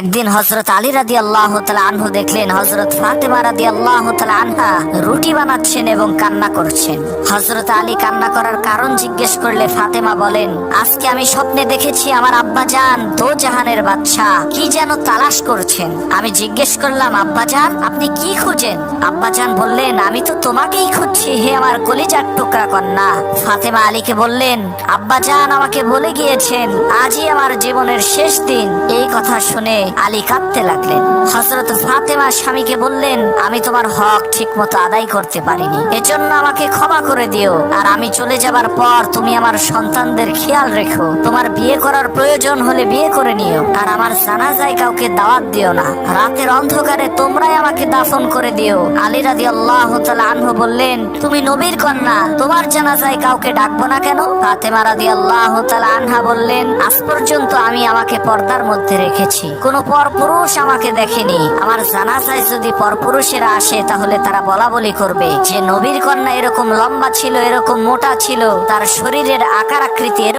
একদিন হজরত আলী রাদি আল্লাহ আনহু দেখলেন হজরত ফাতেমা রাদি আল্লাহ আনহা রুটি বানাচ্ছেন এবং কান্না করছেন। হজরত আলী কান্না করার কারণ জিজ্ঞেস করলে ফাতেমা বলেন, আজকে আমি স্বপ্নে দেখেছি আমার আব্বা জান দো জাহানের বাচ্চা, কি যেন তালাশ করছেন। আমি জিজ্ঞেস করলাম, আব্বা জান, আপনি কি খুঁজেন? আব্বা জান বললেন, আমি তো তোমাকেই খুঁজছি, হে আমার কলিজার টুকরা কন্যা। ফাতেমা আলীকে বললেন, আব্বা জান আমাকে বলে গিয়েছেন, আজই আমার জীবনের শেষ দিন। এই কথা শুনে আলী কাঁদতে লাগলেন। হজরত ফাতেমা স্বামীকে বললেন, আমি তোমার হক ঠিক মতো আদায় করতে পারিনি। এজন্য আমাকে ক্ষমা করে দিও। আর আমি চলে যাবার পর তুমি আমার সন্তানদের খেয়াল রেখো। তোমার বিয়ে করার প্রয়োজন হলে বিয়ে করে নিও। আর আমার জানাজায় কাউকে দাওয়াত দিও না। রাতের অন্ধকারে তোমরাই আমাকে দাফন করে দিও। আলী রাদি আল্লাহ আনহু বললেন, তুমি নবীর কন্যা। তোমার জানাজায় কাউকে ডাকবো না কেন? ফাতেমা রাদি আল্লাহ আনহা বললেন, আজ পর্যন্ত আমি আমাকে পর্দার মধ্যে রেখেছি। কোন পরপুরুষ আমাকে দেখেনি। আমার জানাজায় যদি পরপুরুষেরা আসে, তাহলে তারা বলা বলি করবে। যে নবীর কন্যা এরকম লম্বা ছিল, এরকম মোটা ছিল, তার শরীরের আকার আকৃতি